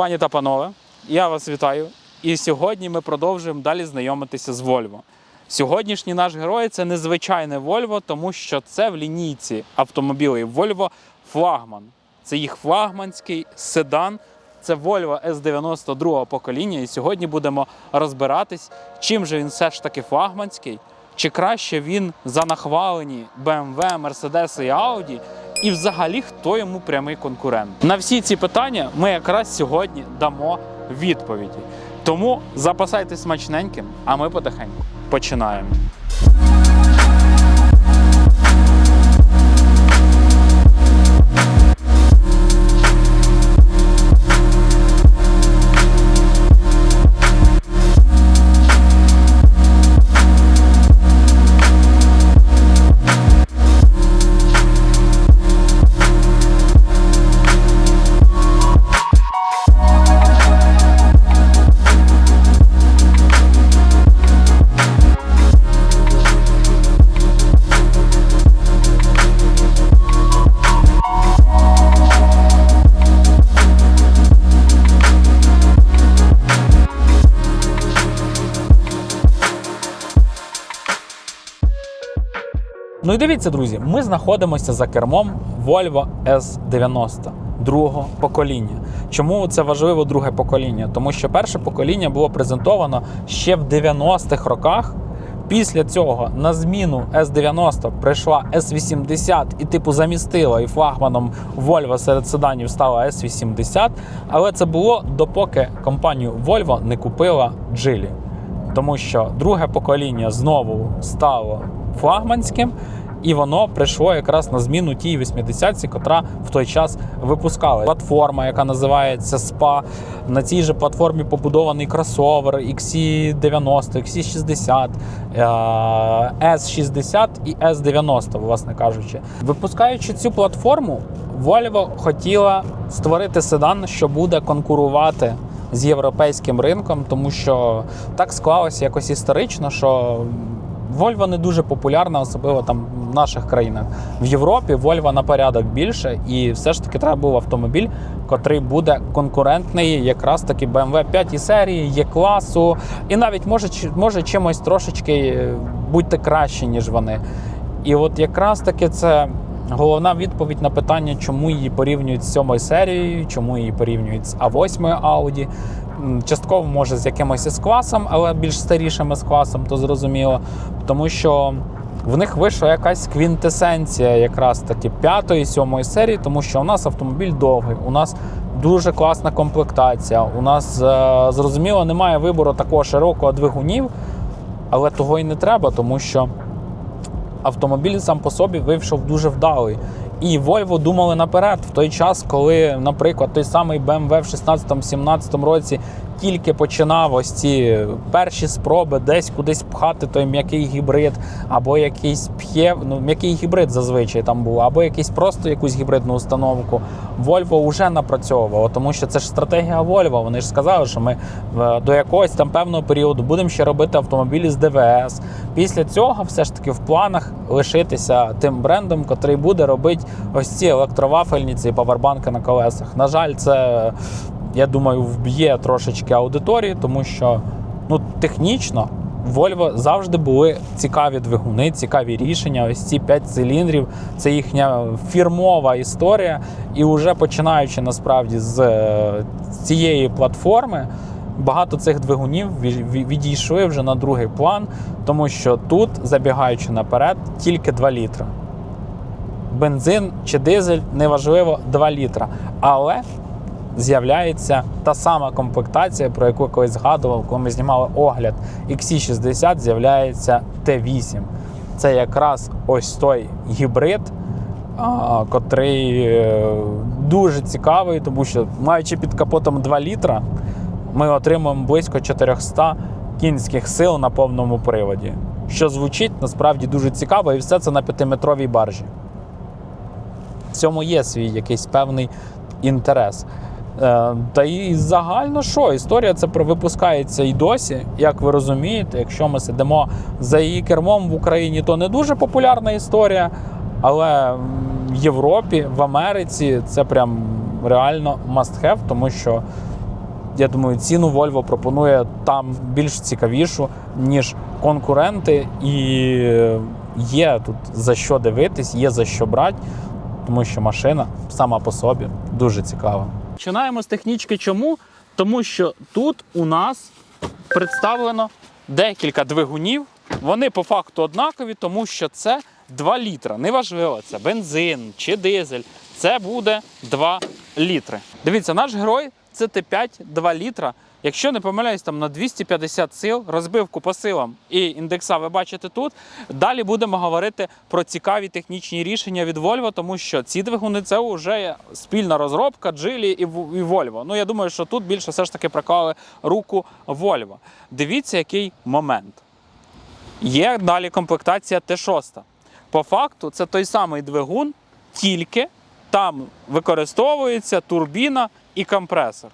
Пані та панове, я вас вітаю. І сьогодні ми продовжуємо далі знайомитися з Volvo. Сьогоднішній наш герой це незвичайне Volvo, тому що це в лінійці автомобілів Volvo флагман. Це їх флагманський седан. Це Volvo S90 другого покоління. І сьогодні будемо розбиратись, чим же він все ж таки флагманський, чи краще він за нахвалені BMW, Mercedes і Audi, і взагалі хто йому прямий конкурент. На всі ці питання ми якраз сьогодні дамо відповіді. Тому запасайтесь смачненьким, а ми потихеньку починаємо. Ну і дивіться, друзі, ми знаходимося за кермом Volvo S90 другого покоління. Чому це важливо друге покоління? Тому що перше покоління було презентовано ще в 90-х роках. Після цього на зміну S90 прийшла S80 і типу замістила і флагманом Volvo серед седанів стала S80. Але це було допоки компанію Volvo не купила Geely. Тому що друге покоління знову стало флагманським, і воно прийшло якраз на зміну тій 80-ці, котра в той час випускала. Платформа, яка називається SPA. На цій же платформі побудований кросовер XC90, XC60, е, S60 і S90, власне кажучи. Випускаючи цю платформу, Volvo хотіла створити седан, що буде конкурувати з європейським ринком, тому що так склалося якось історично, що Volvo не дуже популярна, особливо там в наших країнах. В Європі Volvo на порядок більше, і все ж таки треба був автомобіль, котрий буде конкурентний, якраз таки BMW 5 серії, є класу, і навіть може, може чимось трошечки е, бути краще, ніж вони. І от якраз таки це головна відповідь на питання, чому її порівнюють з сьомою серією, чому її порівнюють з А8 Audi. Частково може з якимось із класом, але більш старішим з класом, то зрозуміло. Тому що в них вийшла якась квінтесенція якраз таки п'ятої, сьомої серії, тому що у нас автомобіль довгий, у нас дуже класна комплектація. У нас е, зрозуміло немає вибору такого широкого двигунів, але того і не треба, тому що автомобіль сам по собі вийшов дуже вдалий. І Volvo думали наперед в той час, коли, наприклад, той самий BMW в 16-17 році тільки починав ось ці перші спроби десь кудись пхати той м'який гібрид, або якийсь п'є, ну м'який гібрид зазвичай там був, або якийсь просто якусь гібридну установку. Volvo вже напрацьовувало, тому що це ж стратегія Volvo. Вони ж сказали, що ми е, до якогось там певного періоду будемо ще робити автомобілі з ДВС. Після цього все ж таки в планах лишитися тим брендом, котрий буде робити ось ці електровафельниці і павербанки на колесах. На жаль, це я думаю вб'є трошечки аудиторії, тому що ну технічно. Volvo завжди були цікаві двигуни, цікаві рішення. Ось ці 5 циліндрів це їхня фірмова історія. І вже починаючи насправді з е, цієї платформи, багато цих двигунів ві- ві- відійшли вже на другий план, тому що тут, забігаючи наперед, тільки 2 літра. Бензин чи дизель неважливо 2 літра. Але з'являється та сама комплектація, про яку я колись згадував, коли ми знімали огляд XC60, з'являється Т8. Це якраз ось той гібрид, а, котрий е, дуже цікавий, тому що маючи під капотом 2 літра, ми отримуємо близько 400 кінських сил на повному приводі. Що звучить насправді дуже цікаво, і все це на 5-метровій баржі. В цьому є свій якийсь певний інтерес. Е, Та і загально що? Історія це випускається і досі. Як ви розумієте, якщо ми сидимо за її кермом в Україні, то не дуже популярна історія. Але в Європі, в Америці це прям реально must have, тому що я думаю, ціну Volvo пропонує там більш цікавішу, ніж конкуренти, і є тут за що дивитись, є за що брати, тому що машина сама по собі дуже цікава. Починаємо з технічки. Чому? Тому що тут у нас представлено декілька двигунів. Вони по факту однакові, тому що це 2 літра. Неважливо, це бензин чи дизель. Це буде 2 літри. Дивіться, наш герой це Т5 2 літра. Якщо не помиляюсь, там на 250 сил, розбивку по силам і індекса ви бачите тут. Далі будемо говорити про цікаві технічні рішення від Volvo, тому що ці двигуни це вже спільна розробка Geely і Volvo. Ну я думаю, що тут більше все ж таки приклали руку Volvo. Дивіться, який момент. Є далі комплектація Т6. По факту, це той самий двигун, тільки там використовується турбіна і компресор,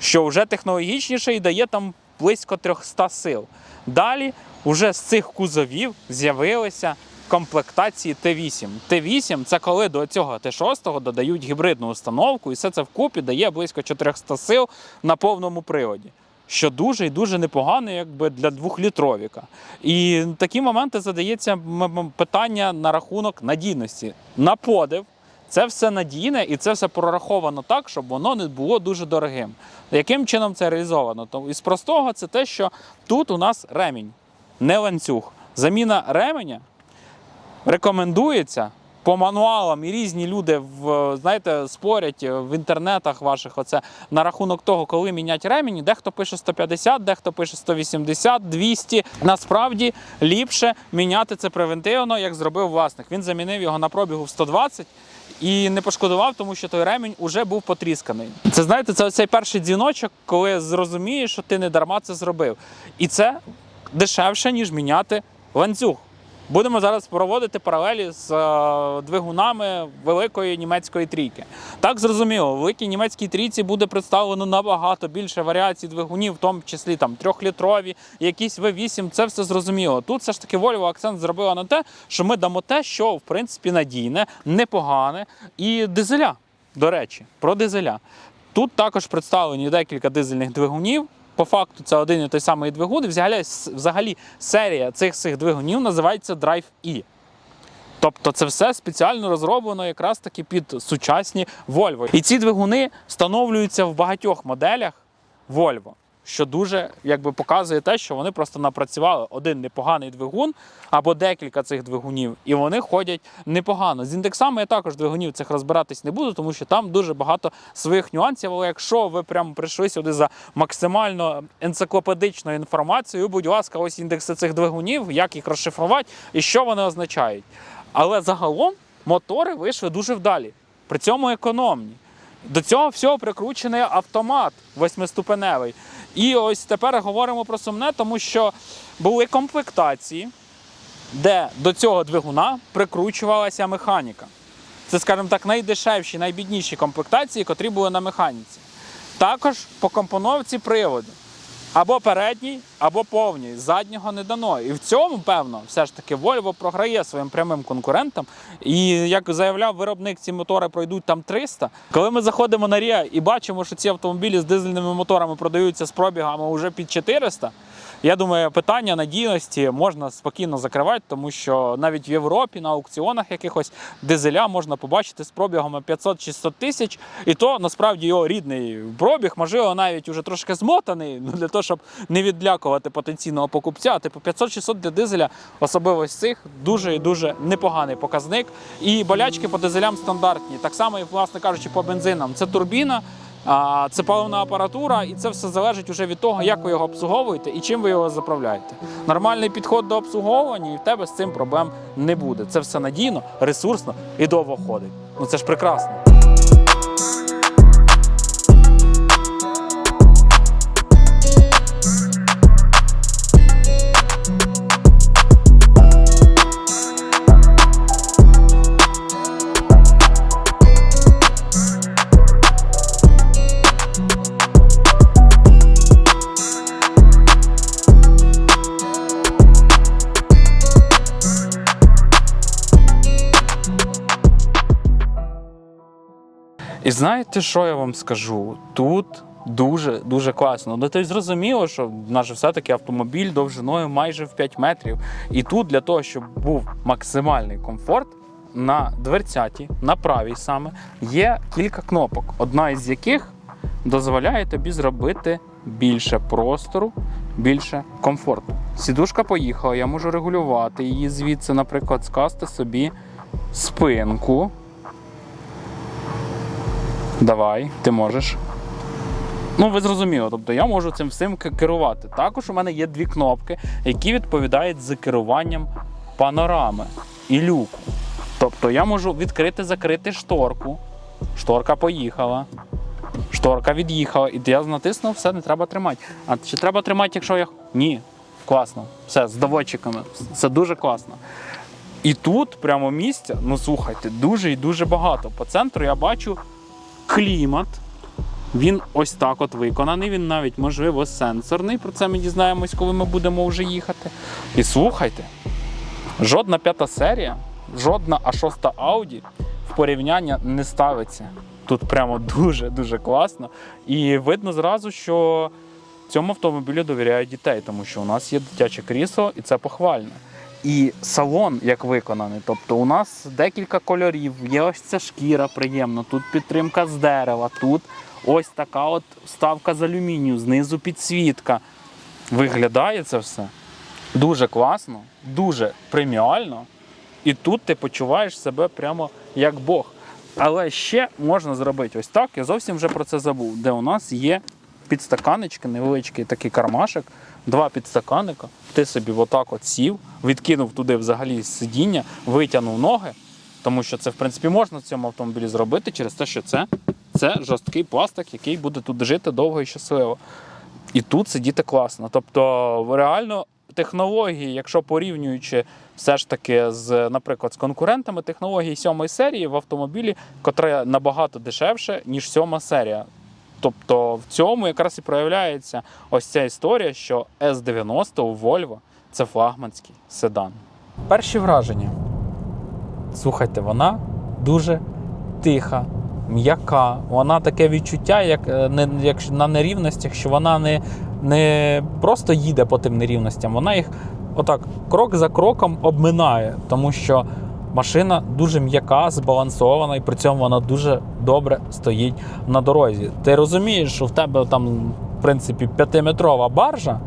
що вже технологічніше і дає там близько 300 сил. Далі, вже з цих кузовів з'явилися комплектації Т8. Т8 це коли до цього Т6 додають гібридну установку, і все це вкупі дає близько 400 сил на повному приводі що дуже і дуже непогано, якби для двохлітровіка. І такі моменти задається питання на рахунок надійності. На подив, це все надійне і це все прораховано так, щоб воно не було дуже дорогим. Яким чином це реалізовано? То із простого це те, що тут у нас ремінь, не ланцюг. Заміна ременя рекомендується по мануалам, і різні люди в знаєте спорять в інтернетах ваших. Оце на рахунок того, коли міняти ремені. Дехто пише 150, дехто пише 180, 200. Насправді ліпше міняти це превентивно, як зробив власник. Він замінив його на пробігу в 120. І не пошкодував, тому що той ремінь уже був потрісканий. Це знаєте, це цей перший дзвіночок, коли зрозумієш, що ти не дарма це зробив. І це дешевше, ніж міняти ланцюг. Будемо зараз проводити паралелі з е, двигунами великої німецької трійки. Так зрозуміло, в великій німецькій трійці буде представлено набагато більше варіацій двигунів, в тому числі там трьохлітрові, якісь V8, це все зрозуміло. Тут все ж таки Volvo акцент зробила на те, що ми дамо те, що в принципі надійне, непогане і дизеля. До речі, про дизеля. Тут також представлені декілька дизельних двигунів. По факту це один і той самий двигун. І взагалі, взагалі серія цих цих двигунів називається Drive E. Тобто це все спеціально розроблено якраз таки під сучасні Volvo. І ці двигуни встановлюються в багатьох моделях Volvo, що дуже якби показує те, що вони просто напрацювали один непоганий двигун або декілька цих двигунів, і вони ходять непогано. З індексами я також двигунів цих розбиратись не буду, тому що там дуже багато своїх нюансів. Але якщо ви прямо прийшли сюди за максимально енциклопедичною інформацією, будь ласка, ось індекси цих двигунів, як їх розшифрувати і що вони означають. Але загалом мотори вийшли дуже вдалі, при цьому економні. До цього всього прикручений автомат восьмиступеневий. І ось тепер говоримо про сумне, тому що були комплектації, де до цього двигуна прикручувалася механіка. Це, скажімо так, найдешевші, найбідніші комплектації, котрі були на механіці. Також по компоновці приводу. Або передній, або повній. Заднього не дано. І в цьому, певно, все ж таки Volvo програє своїм прямим конкурентам. І як заявляв виробник, ці мотори пройдуть там 300. Коли ми заходимо на Ріа і бачимо, що ці автомобілі з дизельними моторами продаються з пробігами вже під 400, я думаю, питання надійності можна спокійно закривати, тому що навіть в Європі на аукціонах якихось дизеля можна побачити з пробігами 500-600 тисяч, і то насправді його рідний пробіг, можливо, навіть уже трошки змотаний, ну, для того, щоб не відлякувати потенційного покупця. Типу 500-600 для дизеля, особливо з цих, дуже і дуже непоганий показник. І болячки по дизелям стандартні. Так само, і, власне кажучи, по бензинам. Це турбіна. Це паливна апаратура, і це все залежить уже від того, як ви його обслуговуєте і чим ви його заправляєте. Нормальний підход до обслуговування, і в тебе з цим проблем не буде. Це все надійно, ресурсно і довго ходить. Ну це ж прекрасно. І знаєте, що я вам скажу? Тут Дуже дуже класно. Ну ти зрозуміло, що же все-таки автомобіль довжиною майже в 5 метрів. І тут для того, щоб був максимальний комфорт, на дверцяті, на правій саме, є кілька кнопок, одна із яких дозволяє тобі зробити більше простору, більше комфорту. Сідушка поїхала, я можу регулювати її звідси, наприклад, скласти собі спинку. Давай, ти можеш. Ну, ви зрозуміли, тобто я можу цим всім керувати. Також у мене є дві кнопки, які відповідають за керуванням панорами і люку. Тобто я можу відкрити, закрити шторку. Шторка поїхала. Шторка від'їхала, і я натиснув, все, не треба тримати. А чи треба тримати, якщо я. Ні. Класно. Все, з доводчиками. Це дуже класно. І тут прямо місця, ну слухайте, дуже і дуже багато. По центру я бачу клімат. Він ось так от виконаний. Він навіть, можливо, сенсорний. Про це ми дізнаємось, коли ми будемо вже їхати. І слухайте, жодна п'ята серія, жодна А6 Audi в порівняння не ставиться. Тут прямо дуже-дуже класно. І видно зразу, що цьому автомобілю довіряють дітей, тому що у нас є дитяче крісло, і це похвально. І салон як виконаний. Тобто у нас декілька кольорів, є ось ця шкіра приємна, тут підтримка з дерева, тут ось така от вставка з алюмінію, знизу підсвітка. Виглядає це все дуже класно, дуже преміально. І тут ти почуваєш себе прямо як Бог. Але ще можна зробити ось так. Я зовсім вже про це забув, де у нас є підстаканечки, невеличкий такий кармашик, два підстаканника. Ти собі отак от сів, відкинув туди взагалі сидіння, витягнув ноги, тому що це, в принципі, можна в цьому автомобілі зробити через те, що це, це жорсткий пластик, який буде тут жити довго і щасливо. І тут сидіти класно. Тобто, реально, технології, якщо порівнюючи все ж таки з, наприклад, з конкурентами, технології сьомої серії в автомобілі, котра набагато дешевше, ніж сьома серія. Тобто в цьому якраз і проявляється ось ця історія, що S90 у Volvo це флагманський седан. Перші враження. Слухайте, вона дуже тиха, м'яка. Вона таке відчуття, як, е, як на нерівностях, що вона не, не просто їде по тим нерівностям, вона їх отак крок за кроком обминає, тому що машина дуже м'яка, збалансована, і при цьому вона дуже добре стоїть на дорозі. Ти розумієш, що в тебе там, в принципі, п'ятиметрова баржа.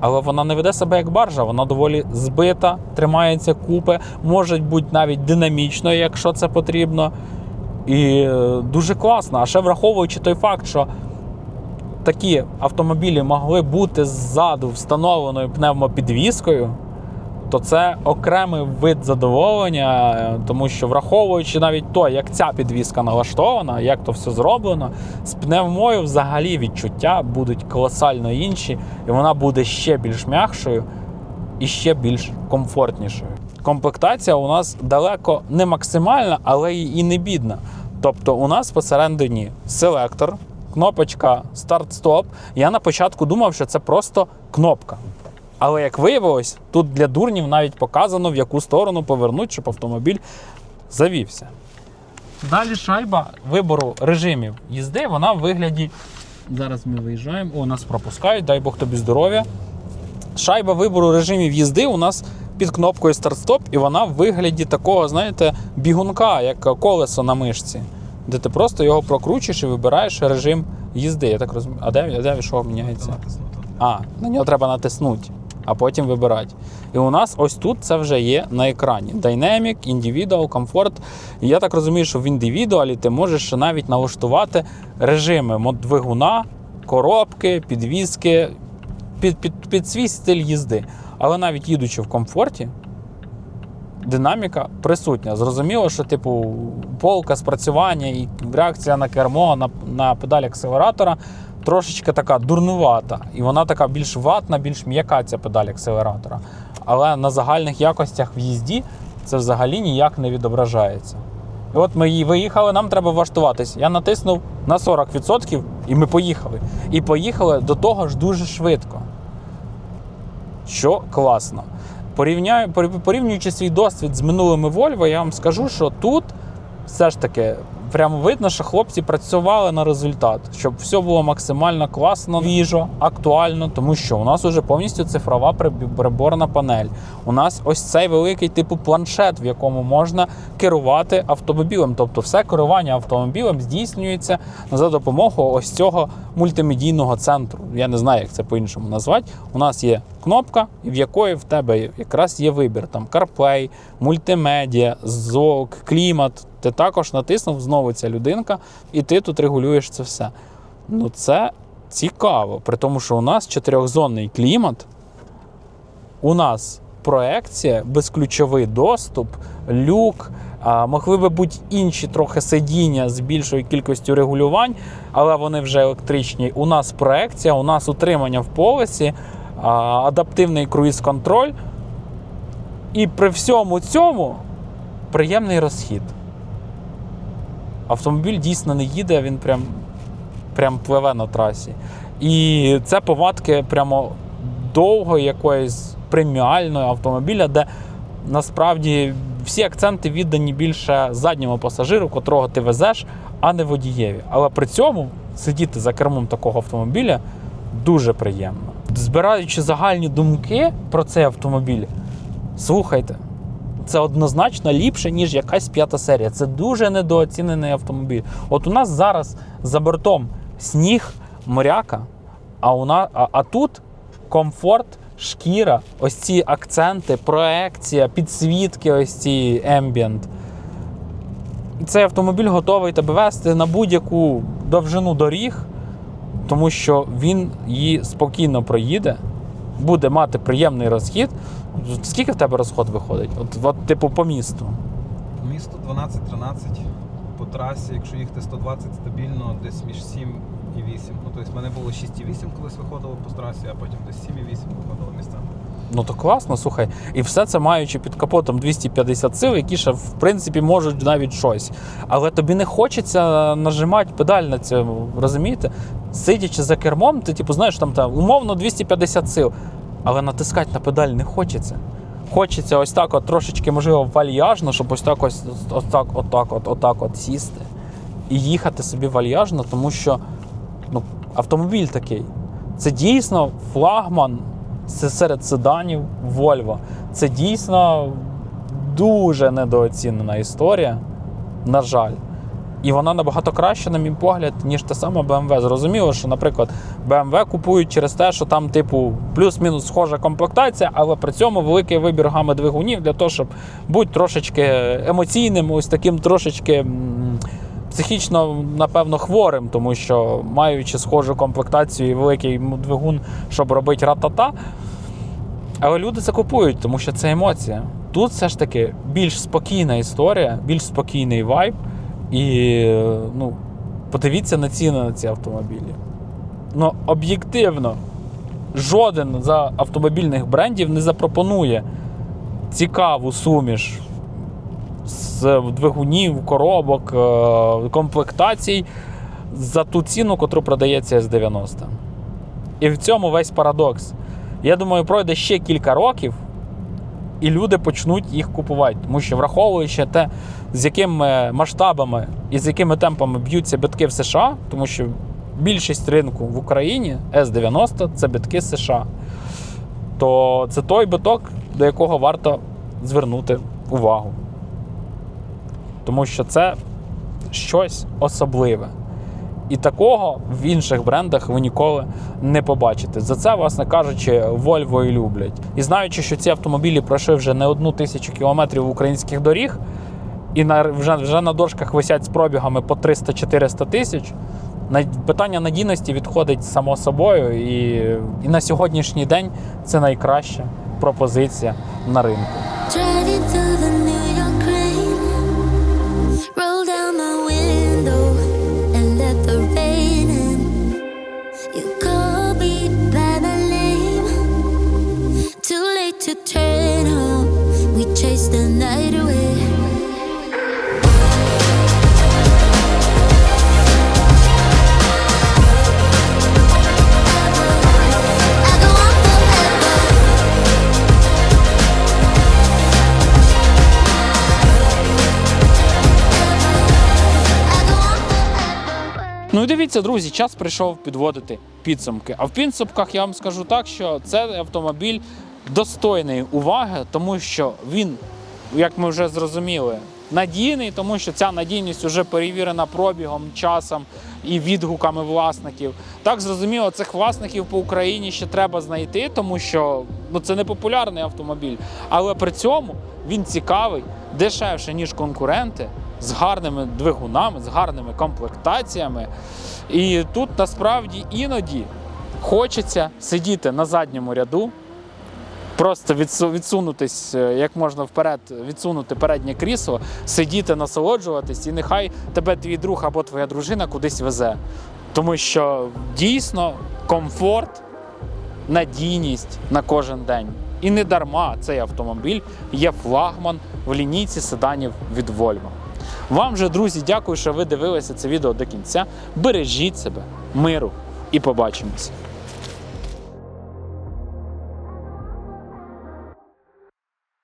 Але вона не веде себе як баржа, вона доволі збита, тримається купи, може бути навіть динамічною, якщо це потрібно. І е, дуже класно. А ще враховуючи той факт, що такі автомобілі могли бути ззаду встановленою пневмопідвіскою, то це окремий вид задоволення, тому що враховуючи навіть то, як ця підвіска налаштована, як то все зроблено, з пневмою взагалі відчуття будуть колосально інші, і вона буде ще більш м'якшою і ще більш комфортнішою. Комплектація у нас далеко не максимальна, але і не бідна. Тобто, у нас посередині селектор, кнопочка старт-стоп. Я на початку думав, що це просто кнопка. Але як виявилось, тут для дурнів навіть показано, в яку сторону повернути, щоб автомобіль завівся. Далі шайба вибору режимів їзди, вона в вигляді. Зараз ми виїжджаємо. О, нас пропускають, дай Бог тобі здоров'я. Шайба вибору режимів їзди у нас під кнопкою старт-стоп, і вона в вигляді такого, знаєте, бігунка, як колесо на мишці, де ти просто його прокручуєш і вибираєш режим їзди. Я так розумію. А де, а де що міняється? А, на нього треба натиснути, а потім вибирати. І у нас ось тут це вже є на екрані. Dynamic, Individual, Comfort. І я так розумію, що в індивідуалі ти можеш навіть налаштувати режими двигуна, коробки, підвіски, під, під, під свій стиль їзди. Але навіть їдучи в комфорті, динаміка присутня. Зрозуміло, що типу полка спрацювання і реакція на кермо, на, на педаль акселератора трошечки така дурнувата. І вона така більш ватна, більш м'яка ця педаль акселератора. Але на загальних якостях в їзді це взагалі ніяк не відображається. І от ми її виїхали, нам треба влаштуватись. Я натиснув на 40% і ми поїхали. І поїхали до того ж дуже швидко. Що класно. Порівняю, порівнюючи свій досвід з минулими Volvo, я вам скажу, що тут все ж таки прямо видно, що хлопці працювали на результат, щоб все було максимально класно, віжо, актуально, тому що у нас уже повністю цифрова приборна панель. У нас ось цей великий типу планшет, в якому можна керувати автомобілем. Тобто, все керування автомобілем здійснюється за допомогою ось цього мультимедійного центру. Я не знаю, як це по-іншому назвати. У нас є кнопка, в якої в тебе якраз є вибір: там CarPlay, мультимедіа, звук, клімат. Ти також натиснув знову ця людинка, і ти тут регулюєш це все. Ну це цікаво, при тому, що у нас чотирьохзонний клімат, у нас проекція, безключовий доступ, люк. Могли би бути інші трохи сидіння з більшою кількістю регулювань, але вони вже електричні. У нас проекція, у нас утримання в полосі, адаптивний круїз-контроль. І при всьому цьому приємний розхід. Автомобіль дійсно не їде, він прям, прям пливе на трасі. І це повадки прямо довгої якоїсь преміальної автомобіля, де насправді всі акценти віддані більше задньому пасажиру, котрого ти везеш, а не водієві. Але при цьому сидіти за кермом такого автомобіля дуже приємно. Збираючи загальні думки про цей автомобіль, слухайте, це однозначно ліпше, ніж якась п'ята серія. Це дуже недооцінений автомобіль. От у нас зараз за бортом сніг, моряка, а, у нас, а, а тут комфорт, шкіра, ось ці акценти, проекція, підсвітки, ось ці ембієнт. Цей автомобіль готовий тебе вести на будь-яку довжину доріг, тому що він її спокійно проїде, буде мати приємний розхід. Скільки в тебе розход виходить? От, от типу по місту. Місто 12-13 по трасі, якщо їхати 120 стабільно, десь між 7 і 8. Ну, тобто в мене було 6,8 колись виходило по трасі, а потім десь 7,8 виходило місцями. Ну то класно, слухай. І все це маючи під капотом 250 сил, які ще в принципі можуть навіть щось. Але тобі не хочеться нажимати педаль на цьому, розумієте? Сидячи за кермом, ти типу знаєш, там, там умовно 250 сил, але натискати на педаль не хочеться. Хочеться ось так, от трошечки, можливо, вальяжно, щоб ось так ось, ось так, от, отак от сісти і їхати собі вальяжно, тому що ну, автомобіль такий. Це дійсно флагман серед седанів Volvo. Це дійсно дуже недооцінена історія, на жаль. І вона набагато краще, на мій погляд, ніж та сама BMW. Зрозуміло, що, наприклад, BMW купують через те, що там, типу, плюс-мінус схожа комплектація, але при цьому великий вибір гами двигунів для того, щоб бути трошечки емоційним, ось таким трошечки. Психічно, напевно, хворим, тому що маючи схожу комплектацію і великий двигун, щоб робити ратата. Але люди це купують, тому що це емоція. Тут все ж таки більш спокійна історія, більш спокійний вайб. І ну, подивіться на ціни на ці автомобілі. Ну, об'єктивно, жоден з автомобільних брендів не запропонує цікаву суміш з двигунів, коробок, е, комплектацій за ту ціну, котру продається С90. І в цьому весь парадокс. Я думаю, пройде ще кілька років, і люди почнуть їх купувати. Тому що, враховуючи те, з якими масштабами і з якими темпами б'ються битки в США, тому що більшість ринку в Україні С90 це битки США, то це той биток, до якого варто звернути увагу. Тому що це щось особливе. І такого в інших брендах ви ніколи не побачите. За це, власне кажучи, Volvo і люблять. І знаючи, що ці автомобілі пройшли вже не одну тисячу кілометрів українських доріг, і на, вже, вже на дошках висять з пробігами по 300-400 тисяч. Питання надійності відходить само собою, і, і на сьогоднішній день це найкраща пропозиція на ринку. Ну і дивіться, друзі, час прийшов підводити підсумки. А в підсумках я вам скажу так, що це автомобіль достойний уваги, тому що він як ми вже зрозуміли, надійний, тому що ця надійність вже перевірена пробігом, часом і відгуками власників. Так зрозуміло, цих власників по Україні ще треба знайти, тому що ну, це не популярний автомобіль. Але при цьому він цікавий, дешевше, ніж конкуренти, з гарними двигунами, з гарними комплектаціями. І тут насправді іноді хочеться сидіти на задньому ряду, просто відсунутись е, як можна вперед, відсунути переднє крісло, сидіти, насолоджуватись, і нехай тебе твій друг або твоя дружина кудись везе. Тому що дійсно комфорт, надійність на кожен день. І не дарма цей автомобіль є флагман в лінійці седанів від Volvo. Вам же, друзі, дякую, що ви дивилися це відео до кінця. Бережіть себе, миру і побачимося.